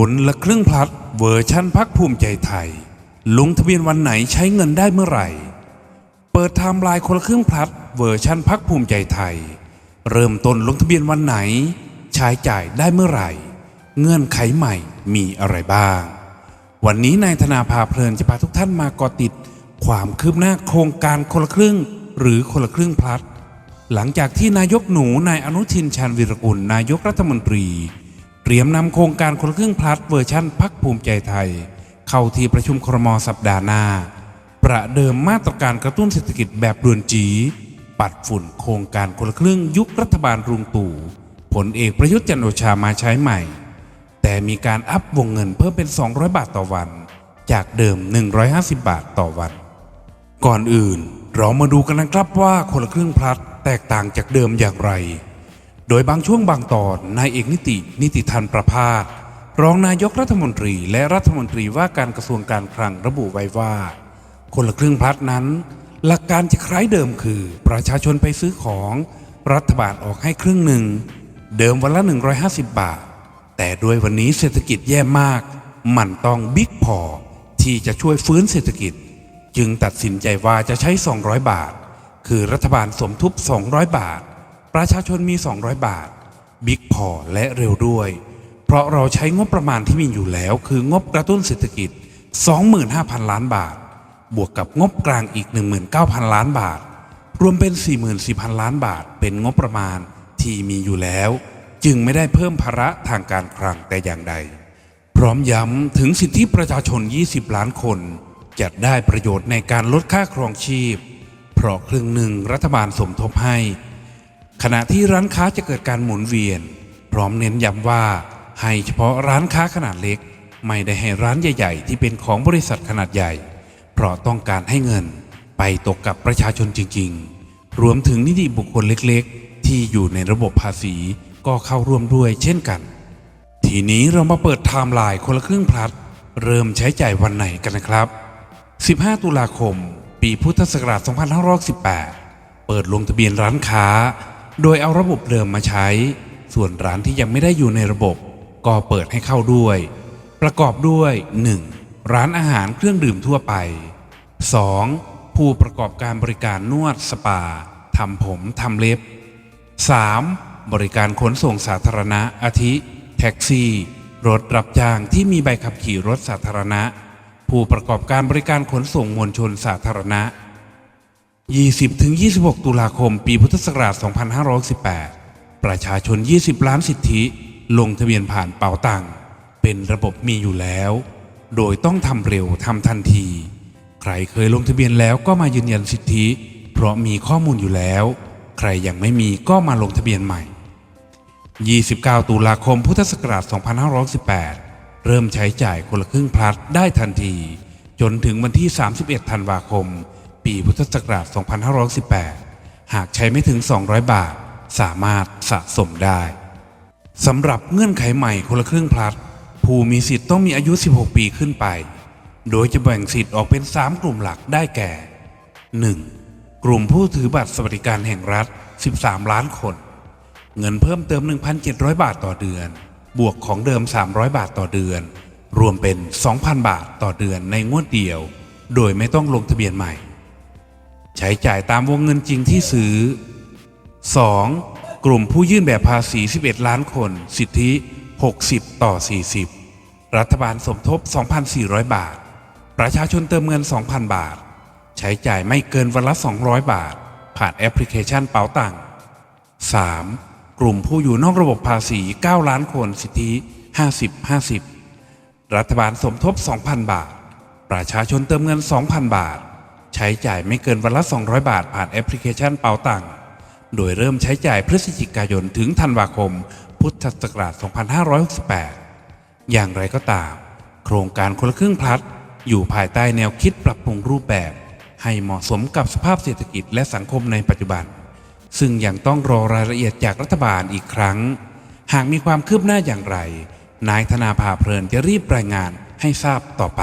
คนละครึ่งพลัดเวอร์ชั่นพักภูมิใจไทย ลงทะเบียนวันไหนใช้เงินได้เมื่อไหร่ เปิดไทม์ไลน์คนละครึ่งพลัดเวอร์ชั่นพักภูมิใจไทย เริ่มต้นลงทะเบียนวันไหน ใช้จ่ายได้เมื่อไหร่ เงื่อนไขใหม่มีอะไรบ้าง วันนี้นายธนาภาเพลินจะพาทุกท่านมาเกาะติด ความคืบหน้าโครงการคนละครึ่ง หรือคนละครึ่งพลัด หลังจากที่นายกหนูนายอนุทินชาญวิรกุลนายกรัฐมนตรี เตรียมนำโครงการคนครึ่งพลัดเวอร์ชั่นพักภูมิใจไทย เข้าที่ประชุมครมสัปดาห์หน้า ประเดิมมาตรการกระตุ้นเศรษฐกิจแบบด่วนจี ปัดฝุ่นโครงการคนละครึ่งยุครัฐบาลรุงตู่ผลเอกประยุทธ์จันโอชามาใช้ใหม่ แต่มีการอัพวงเงินเพิ่มเป็น 200 บาทต่อวัน จากเดิม 150 บาทต่อวัน ก่อนอื่น เรามาดูกันนะครับว่าคนละครึ่งพลัดแตกต่างจากเดิมอย่างไร โดยบางช่วงบางตอนนายเอกนิติ นิติทันประพาสรองนายกรัฐมนตรีและรัฐมนตรีว่าการกระทรวงการคลังระบุไว้ว่า คนละครึ่งพลัดนั้น หลักการจะคล้ายเดิมคือ ประชาชนไปซื้อของรัฐบาลออกให้ครึ่งหนึ่ง เดิมวันละ 150 บาท แต่ด้วยวันนี้เศรษฐกิจแย่มาก มันต้องบิ๊กพอที่จะช่วยฟื้นเศรษฐกิจ จึงตัดสินใจว่าจะใช้ 200 บาท คือรัฐบาลสมทบ 200 บาท ประชาชนมี 200 บาท บิ๊กพอและเร็วด้วย เพราะเราใช้งบประมาณที่มีอยู่แล้ว คืองบกระตุ้นเศรษฐกิจ 25,000 ล้านบาท บวกกับงบกลางอีก 19,000 ล้านบาท รวมเป็น 44,000 ล้านบาท เป็นงบประมาณที่มีอยู่แล้ว จึงไม่ได้เพิ่มภาระทางการคลังแต่อย่างใด พร้อมย้ำถึงสิทธิประชาชน 20 ล้านคนจะได้ประโยชน์ในการลดค่าครองชีพ เพราะครึ่งหนึ่งรัฐบาลสมทบให้ ขณะที่ร้านค้าจะเกิดการหมุนเวียน พร้อมเน้นย้ำว่า ให้เฉพาะร้านค้าขนาดเล็ก ไม่ได้ให้ร้านใหญ่ ๆ ที่เป็นของบริษัทขนาดใหญ่ เพราะต้องการให้เงินไปตกกับประชาชนจริง ๆ รวมถึงนิติบุคคลเล็กๆ ที่อยู่ในระบบภาษีก็เข้าร่วมด้วยเช่นกัน ทีนี้เรามาเปิดไทม์ไลน์คนละครึ่งพลัด เริ่มใช้จ่ายวันไหนกันนะครับ 15 ตุลาคม ปีพุทธศักราช 2518 เปิดลงทะเบียนร้านค้า โดยเอาระบบเดิมมาใช้ ส่วนร้านที่ยังไม่ได้อยู่ในระบบ ก็เปิดให้เข้าด้วย ประกอบด้วย 1. ร้านอาหารเครื่องดื่มทั่วไป 2. ผู้ประกอบการบริการนวดสปาทำผมทำเล็บ 3. บริการขนส่งสาธารณะอาทิ แท็กซี่ รถรับจ้างที่มีใบขับขี่รถสาธารณะ ผู้ประกอบการบริการขนส่งมวลชนสาธารณะ 20-26 ตุลาคม ปีพุทธศักราช 2518 ประชาชน 20 ล้านสิทธิ ลงทะเบียนผ่านเป๋าตังค์เป็นระบบมีอยู่แล้ว โดยต้องทำเร็วทำทันที ใครเคยลงทะเบียนแล้วก็มายืนยันสิทธิ เพราะมีข้อมูลอยู่แล้ว ใครยังไม่มีก็มาลงทะเบียนใหม่ 29 ตุลาคม พุทธศักราช 2518 เริ่มใช้จ่ายคนละครึ่งพลัดได้ทันที จนถึงวันที่ 31 ธันวาคม ปีพุทธศักราช 2518 หากใช้ไม่ถึง 200 บาท สามารถสะสมได้สำหรับเงื่อนไขใหม่คนละครึ่งพลัด ผู้มีสิทธิ์ต้องมีอายุ 16 ปีขึ้นไป โดยจะแบ่งสิทธิ์ออกเป็น 3 กลุ่มหลักได้แก่ 1. กลุ่มผู้ถือบัตรสวัสดิการแห่งรัฐ 13 ล้านคน เงินเพิ่มเติม 1,700 บาทต่อเดือน บวกของเดิม 300 บาทต่อเดือน รวมเป็น 2,000 บาทต่อเดือนในงวดเดียว โดยไม่ต้องลงทะเบียนใหม่ ใช้จ่ายตามวงเงินจริงที่ซื้อ 2. กลุ่มผู้ยื่นแบบภาษี 11 ล้านคน สิทธิ 60 ต่อ 40 รัฐบาลสมทบ 2,400 บาท ประชาชนเติมเงิน 2,000 บาท ใช้จ่ายไม่เกินวันละ 200 บาท ผ่านแอปพลิเคชันเป๋าตังค์ 3. กลุ่มผู้อยู่นอกระบบภาษี 9 ล้านคน สิทธิ 50 50 รัฐบาลสมทบ 2,000 บาท ประชาชนเติมเงิน 2,000 บาท ใช้จ่ายไม่เกินวันละ 200 บาทผ่านแอปพลิเคชันเป๋าตังค์โดยเริ่มใช้จ่ายพฤศจิกายนถึงธันวาคม พุทธศักราช 2568 อย่างไรก็ตาม โครงการคนละครึ่งพลัด อยู่ภายใต้แนวคิดปรับปรุงรูปแบบ ให้เหมาะสมกับสภาพเศรษฐกิจและสังคมในปัจจุบัน ซึ่งยังต้องรอรายละเอียดจากรัฐบาลอีกครั้ง หากมีความคืบหน้าอย่างไร นายธนาภาเพลินจะรีบรายงานให้ทราบต่อไป